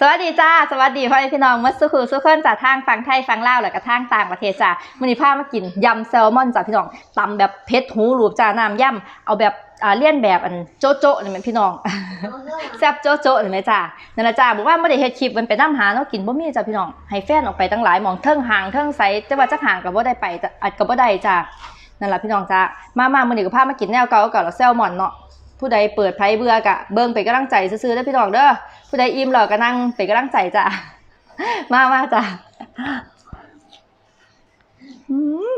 สวัสดีจ้า สวัสดีพ่อแม่พี่น้องมัสคูสุขเคินจากทางฝั่งไทยฝั่งลาวแล้วก็ทางต่างประเทศจ้ามื้อนี้พามากินยำแซลมอนจ้าพี่น้องตำแบบเผ็ดหูรูปจ้าน้ำย่ำเอาแบบอ่าเลี่ยนแบบอันโจโจ๊ะนี่แม่พี่น้องแซ่บโจโจ๊ะเห็นไหมจ้านั่นละจ้าบอกว่าไม่ได้เฮ็ดคลิปมันไปน้ำหาเนาะกินบ่มีจ้าพี่น้องให้แฟนออกไปตั้งหลายหมองเทิงห่างเทิงไสแต่ว่าจักห่างก็บ่ได้ไปอัดก็บ่ได้จ้านั่นล่ะพี่น้องจ้ามามามื้อนี้ก็พามากินแนวเก่าเก่าแล้วแซลมอนเนาะ ผู้ใดเปิดไผเบื่อกะเบิ่งไปนกำลังใจซื่อๆด้พี่น้องเด้อผู้ใดอิ่มแล้วก็นั่งเป็นกำลังใจจ้ามามาจ้าอืม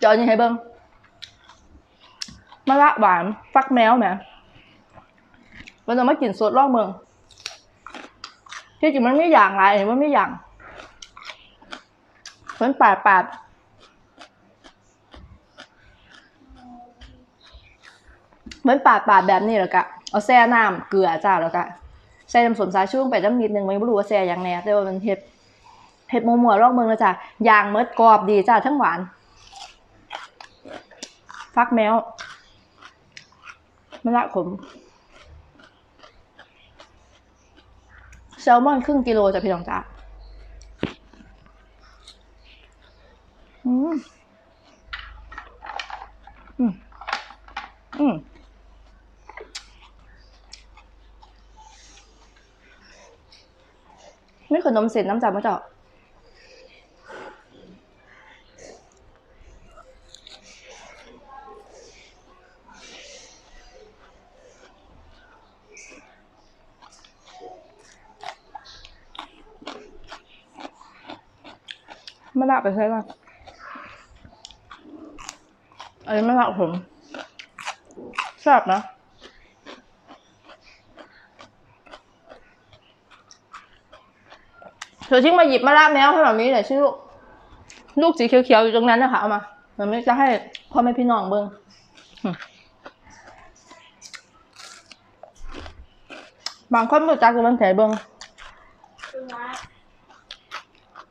เจอนี่ให้เบิ่งมะละหวานฟักแมวแหมมันจะมากินสดลอกเมืองที่จริงมันไม่อย่างไรเห็นไม่อย่างมันปาดปาด มันปาดปาดแบบนี้แล้วก็เอาแซ่น้ำเกลือจ้าแล้วก็ใส่น้ำส้มสายชูลงไปน้ำนิดนึงไม่รู้ว่าแซ่ย่างแน่แต่ว่ามันเห็ดเห็ดมัวมัวๆลอกเมืองนะจ้ะยางเมดกรอบดีจ้าทั้งหวาน ฟักแมวมะละขมแซลมอนครึ่งกิโลจ้ะพี่น้องจ้าอืมอืมอืม ม่ขนมเสร็จน้ำจ่ามาเจาะมะละไปใช้ก่อนอันนี้มะละผมแซ่บนะ เธอทิ้งมาหยิบมะละแมวให้แบบนี้หน่อยชื่อลูกลูกสีเขียวๆอยู่ตรงนั้นนะคะเอามามันไม่จะให้พ่อแม่พี่น้องเบิ้งบางคนไม่จักกับมันแถเบิ้ง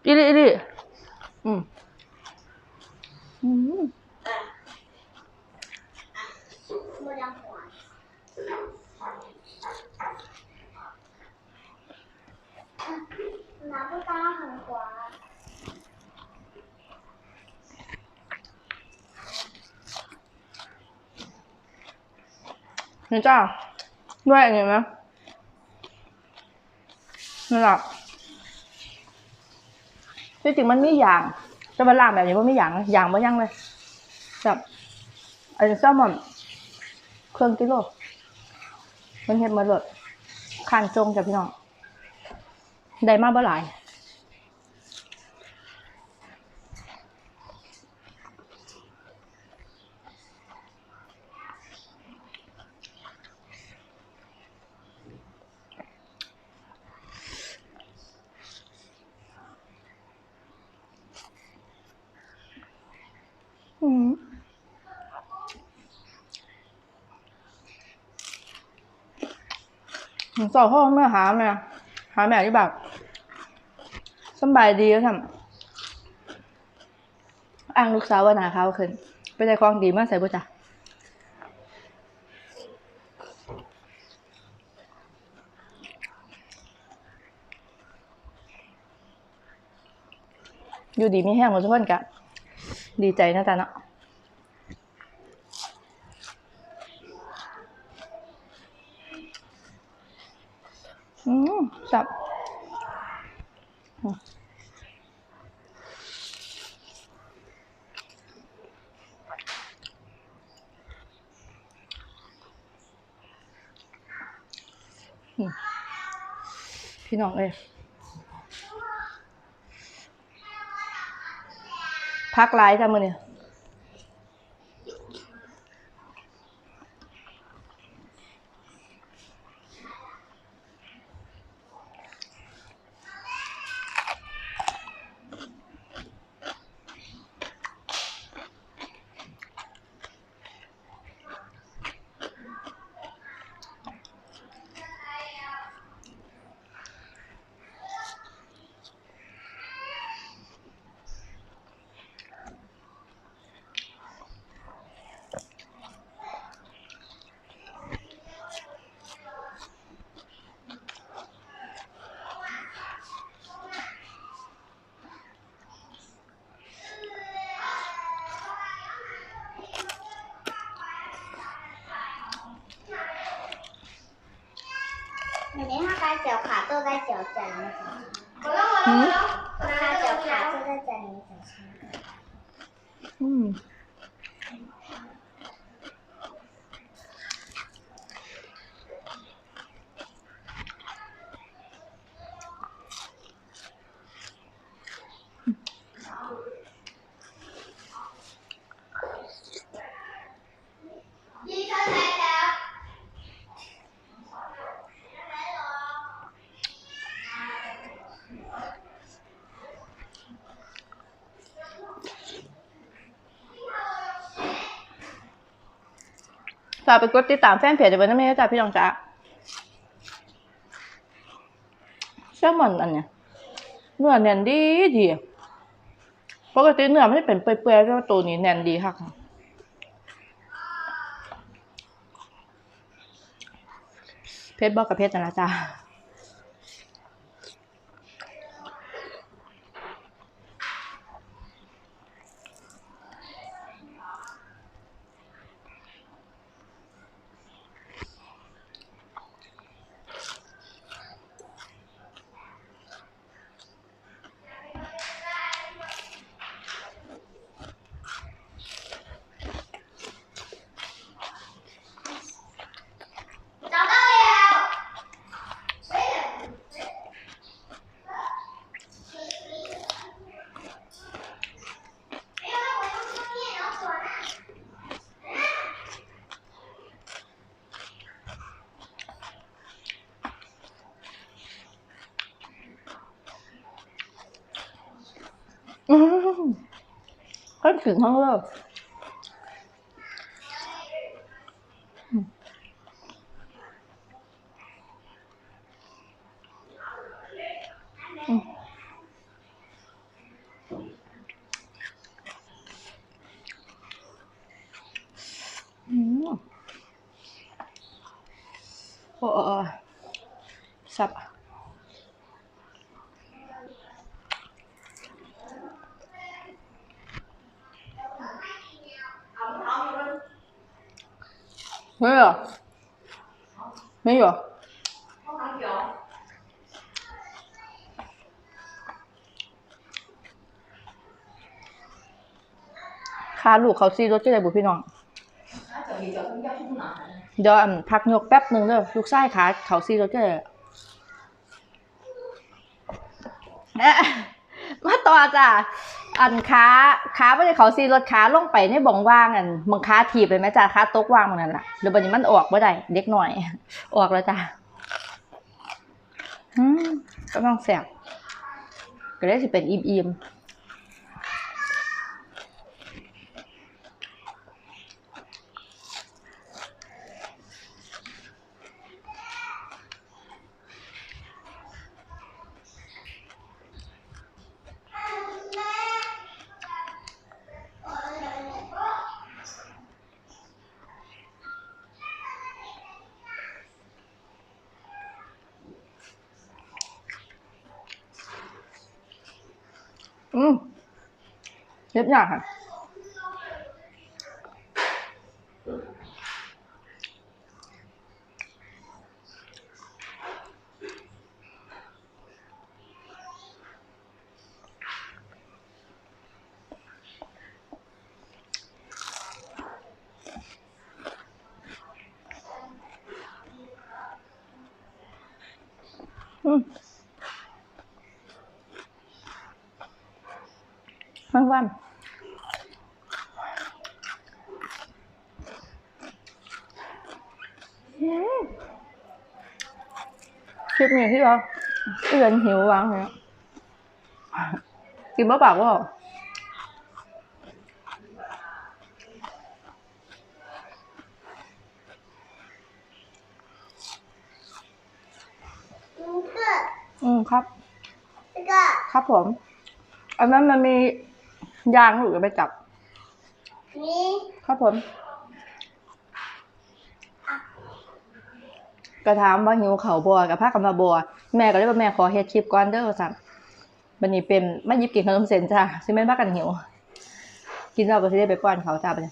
อีลี่อีลี่อืมอืม 拿不到很滑。 นี่จ้าด้วยอันนี้ไหมนั่นแหละที่จริงมันไม่อย่างจะมาล่างแบบนี้ว่าไม่อย่างเลยอย่างไม่ยังเลยแบบอันนี้แซลมอนเครื่องกิโลมันเห็ดมาเลยข้างจงจ้ะพี่น้อง ได้มาบ่หลายอืมสอบพ่อแม่หาแม่หาแม่ที่แบบ สบายดีแล้วทำอ้างลูกสาวว่าหนาเขาวขึ้นไปใจคลองดีมากใส่บุจ้ะอยู่ดีมีแห้งหมดทุกคนกะดีใจนะจ๊ะเนาะอืมจับ พี่น้องเอ้ยพักไลฟ์จ้ะมือเนี่ย 你没看นี้坐在脚ใกล้เฉียวขาด ฝากไปกดติดตามแฟนเพจเดี๋ยวไว้นะแม่จ้าพี่น้องจ้าแซลมอนอันเนี้ยเนื้อแน่นดีดีปกติเนื้อไม่ได้เป็นเปื่อยๆแต่ว่าตัวนี้แน่นดีค่ะเพชรบอกกับเพชรนะจ๊ะ ถึงทั้งเลยอืมอืมอืมโอ้โอ้โอ้สับ 没有，没有。คาลูกเขาซีรถจะได้บุพี่น้อง เดี๋ยวอันพักยกแป๊บหนึ่งเด้อลูกไส้ขาเขาซีรถจะได้เอ๊ะมา ต่อจ้ะอันขาขาไม่ได้เขาซีรถขาลงไปในบ่องว่างอันบังขาถีบไปไหมจ้ะขาตกว่างเหมือนนั้นล่ะเดี๋ยวบันนี้มันออกไม่ได้เด็กหน่อย ออกแล้วจ้ะอืมกำลังแสบก็ได้สิเป็นอิ่ม เล็บหยาบค่ะ อื มันว่าคลิปนี้ที่เราเอื่อนหิววางเลยกินเปล่าอืมครับ ครับผม อันนั้นมันมี ยางหรือไปจับ你，ครับผมก็ถามว่าหิวเขาวบัวกับผ้ากันมาบัว แม่ก็เลยว่าแม่ขอเฮ็ดคลิปก่อนเด้อสั่นบันนี้เป็นไม่ยิบกินขนมเส้นจ้าซิเมนบ้ากันหิว กินเราก็สิได้ไปป้อนเขาจ้าไปเนี้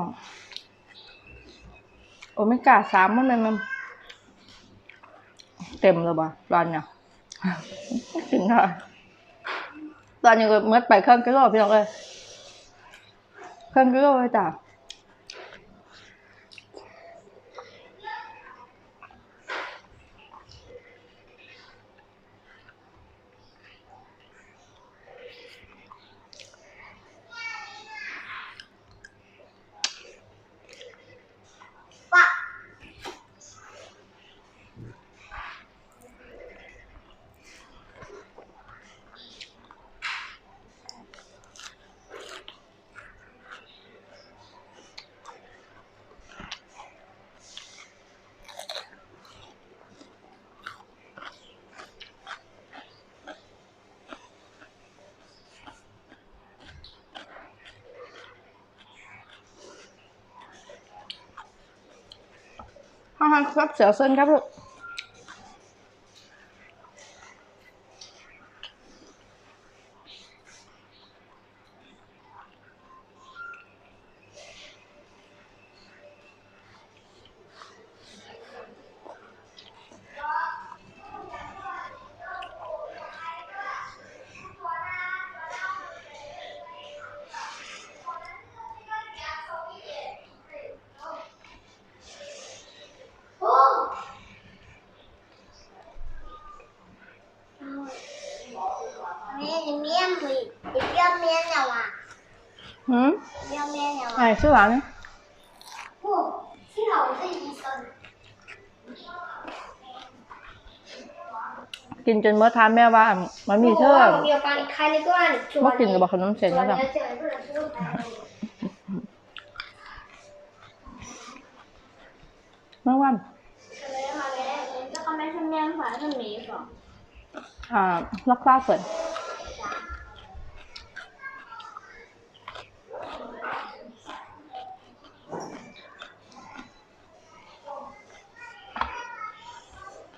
องโอเมก้าสามมันมันมันเต็มเลยบ่ตอนเนี่ยกินได้ตอนนี้ก็เมื่อไปเครื่องกิโลพี่น้องเลยเครื่องกิโลเลยจ้ะ ห้าห้าครับเสือเส้นครับลูก โอ้แม่จะเมียนมือจะเมียนเมียนแล้วอะ หืม เมียนเมียนแล้ว ไอ้ อะ ชื่อหวานเนี่ย โอ้ที่เราได้ยินตอนกินจนเมื่อทานแม่ว่ามันมีเท่าเดียวกันใครในก้อนเมื่อกินกับขนมเส้นแล้แล้ววจ้ะเจอเพื่อนชื่อใครเมื่อวันแล้วก็ไม่ทำเนียนฝาทำหมีก่อนอ่าลักซ่าเปิด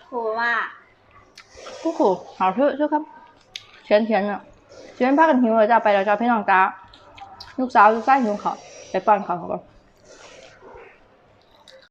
โหว่า ผู้ขู่หาชื่อชื่อครับเชียนเชียนอะเชียนพากันหิวเลยจ้